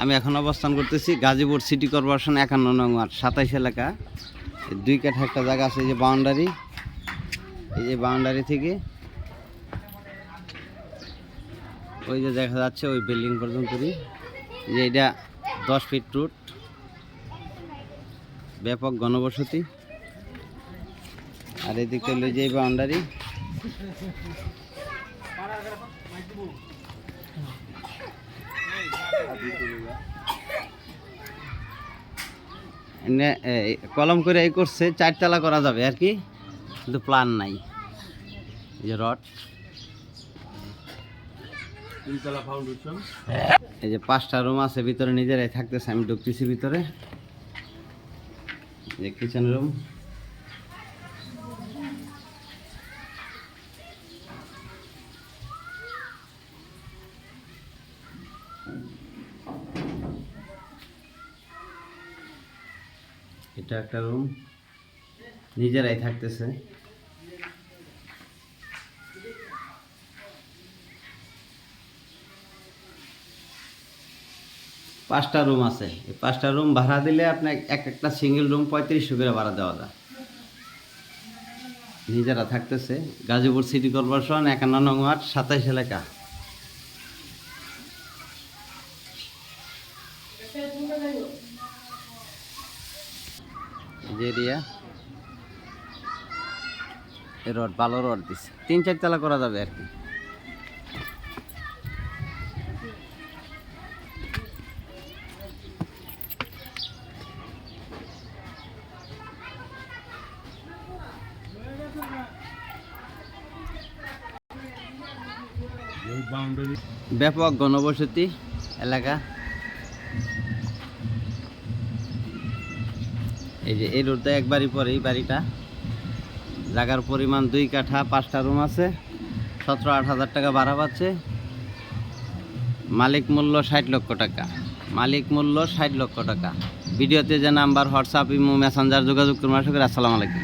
আমি এখন অবস্থান করতেছি গাজীপুর সিটি কর্পোরেশন একান্ন নং ওয়ার্ড, সাতাইশ এলাকা। দুই কাঠা একটা জায়গা আছে, এই যে বাউন্ডারি। এই যে বাউন্ডারি থেকে ওই যে দেখা যাচ্ছে ওই বিল্ডিং পর্যন্তই। যে এটা দশ ফিট রুট। ব্যাপক গণবসতি আর এদিকে হলো যে বাউন্ডারি। কলম করে এই করছে চারতলা করা যাবে আর কি। কিন্তু প্ল্যান নাই। এই যে রড। এই যে পাঁচটা রুম আছে ভিতরে নিজেরাই থাকতেছে আমি ঢুকতেছি ভিতরে। যে কিচেন রুম এটা একটা রুম নিজেরাই থাকতেছে। পাঁচটা রুম আছে। এই পাঁচটা রুম ভাড়া দিলে আপনার এক একটা সিঙ্গেল রুম পঁয়ত্রিশশো করে ভাড়া দেওয়া যায়। নিজেরা থাকতেছে। গাজীপুর সিটি কর্পোরেশন একান্ন নং ওয়ার্ড, সাতাইশ এলাকা। এই যে এরিয়া রড ভালো রড দিচ্ছে তিন চার তলা করা যাবে আর কি। ব্যাপক ঘনবসতি এলাকা। এই যে, এই রোডটা একবারই পরে এই বাড়িটা। জায়গার পরিমাণ দুই কাঠা, পাঁচটা রুম আছে। সতেরো আট হাজার টাকা ভাড়া পাচ্ছে। মালিক মূল্য ষাট লক্ষ টাকা। মালিক মূল্য ষাট লক্ষ টাকা। ভিডিওতে যে নাম্বার, হোয়াটসঅ্যাপ, ইমো, মেসেঞ্জার যোগাযোগ করুন করি আসসালামু আলাইকুম।